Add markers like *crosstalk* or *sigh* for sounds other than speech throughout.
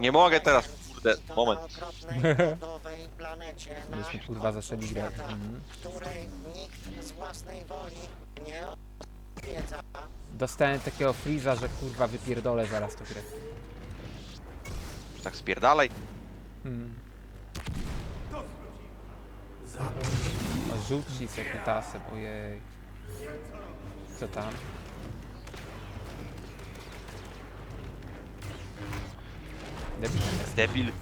Nie mogę teraz, kurde, moment. Myśmy *laughs* kurwa zaczęli grać. Mhm. Dostałem takiego freeza, że kurwa wypierdolę zaraz tą grę. Tak spierdalaj. Hmm. O, rzuci sobie kutasem, ojej. Co tam? Debil. Debil.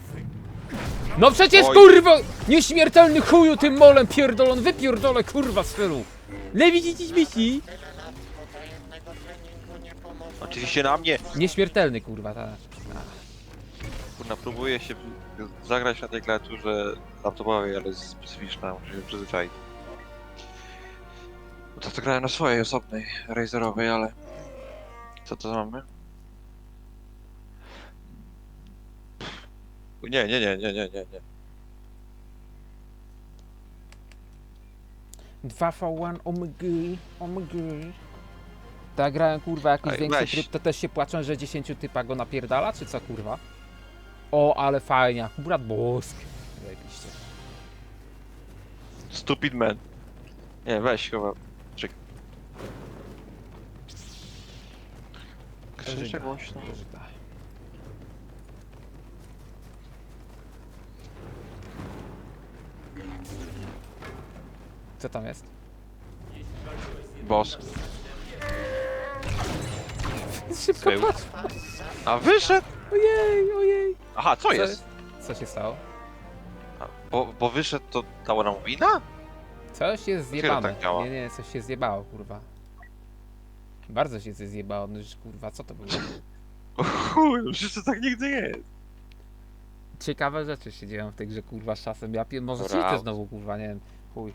No przecież Oj. kurwa! Nieśmiertelny chuju tym molem pierdolon, wypierdolę kurwa z fylu! Lewi dzieci śmieci! Oczywiście na mnie. Nieśmiertelny kurwa, tak. Kurna, próbuję się zagrać na tej klawiaturze laptopowej, ale jest specyficzna, muszę się przyzwyczaić. Bo to, to grałem na swojej osobnej, Razerowej, ale... Co to mamy? Nie, nie, nie, nie, nie, nie, nie. 2v1 omg, omg. Tak grałem kurwa jakiś Ej, większy weź. tryb, to też się płaczą, że 10 typa go napierdala, czy co kurwa? O, ale fajnie, brat bosk. Zajebiście. Stupid man. Nie, weź chyba. Czyk. Krzyczę głośno. Co tam jest? Boss. *laughs* Szybko Był. patrz! A wyszedł! Ojej, ojej! Aha, co jest? Co się stało? A, Bo, bo wyszedł to dało nam wina? Coś jest zjebane. tak działa? Nie, nie, coś się zjebało, kurwa. Bardzo się zjebało, no kurwa, co to było? O *laughs* chuj, no przecież to tak nigdy nie jest. Ciekawe rzeczy się dzieją w tej grze, kurwa, z czasem. Ja pie... może Dobra. cheaty znowu, kurwa, nie wiem. Chuj.